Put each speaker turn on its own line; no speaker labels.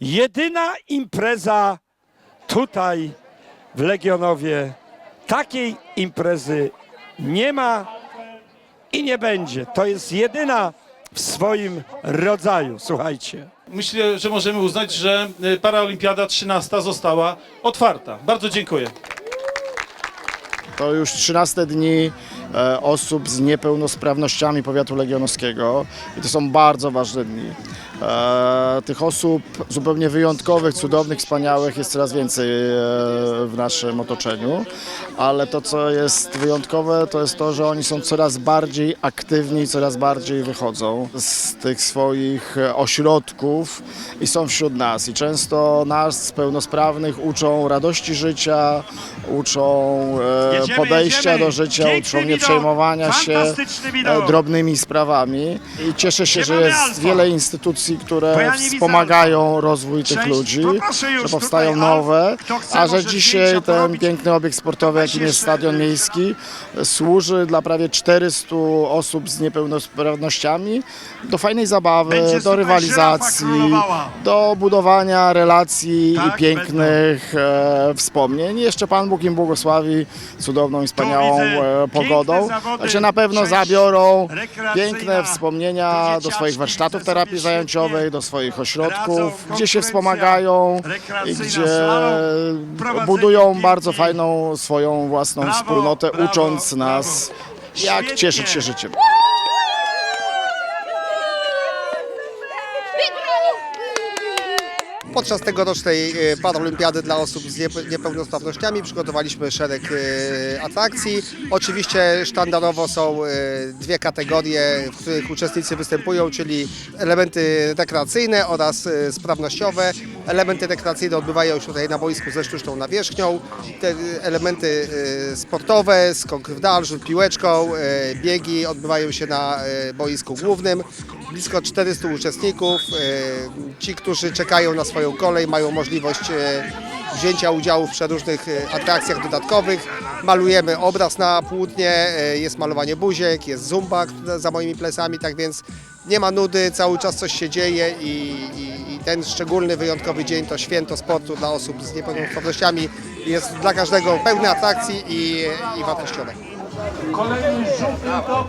jedyna impreza tutaj w Legionowie. Takiej imprezy nie ma i nie będzie. To jest jedyna w swoim rodzaju. Słuchajcie.
Myślę, że możemy uznać, że y, Paraolimpiada 13 została otwarta. Bardzo dziękuję.
To już 13 dni e, osób z niepełnosprawnościami powiatu legionowskiego i to są bardzo ważne dni. Tych osób zupełnie wyjątkowych, cudownych, wspaniałych jest coraz więcej e, w naszym otoczeniu, ale to co jest wyjątkowe to jest to, że oni są coraz bardziej aktywni, coraz bardziej wychodzą z tych swoich ośrodków i są wśród nas. I często nas pełnosprawnych uczą radości życia, uczą e,
Jedziemy,
podejścia
jedziemy.
do życia,
Piękny
uczą nie przejmowania się e, drobnymi sprawami. I cieszę się, że jest wiele instytucji, które wspomagają rozwój tych ludzi, że powstają nowe, a że dzisiaj ten piękny obiekt sportowy, jakim jest Stadion Miejski, e, służy dla prawie 400 osób z niepełnosprawnościami do fajnej zabawy, do rywalizacji, do budowania relacji
Tak,
i pięknych e, wspomnień. I jeszcze Pan Bóg im błogosławi cudowną i wspaniałą e, pogodą. Także na pewno zabiorą piękne wspomnienia do swoich warsztatów terapii zajęciowej, do swoich ośrodków,
radzą,
gdzie się wspomagają gdzie budują bardzo fajną swoją własną
Brawo,
wspólnotę,
brawo,
ucząc nas, jak cieszyć się życiem.
Podczas tegorocznej e, Paralimpiady dla osób z niepe- niepełnosprawnościami przygotowaliśmy szereg e, atrakcji. Oczywiście sztandarowo są e, dwie kategorie, w których uczestnicy występują, czyli elementy rekreacyjne oraz sprawnościowe. Elementy rekreacyjne odbywają się tutaj na boisku ze sztuczną nawierzchnią. Te e, elementy e, sportowe, skok w dal, rzut piłeczką, e, biegi odbywają się na boisku głównym. Blisko 400 uczestników. Ci, którzy czekają na swoją kolej, mają możliwość wzięcia udziału w przeróżnych atrakcjach dodatkowych. Malujemy obraz na płótnie, jest malowanie buziek, jest zumba za moimi plecami, tak więc nie ma nudy, cały czas coś się dzieje i, i ten szczególny, wyjątkowy dzień to święto sportu dla osób z niepełnosprawnościami. Jest dla każdego pełny atrakcji i, i wartościowe.
Kolejny rzut do.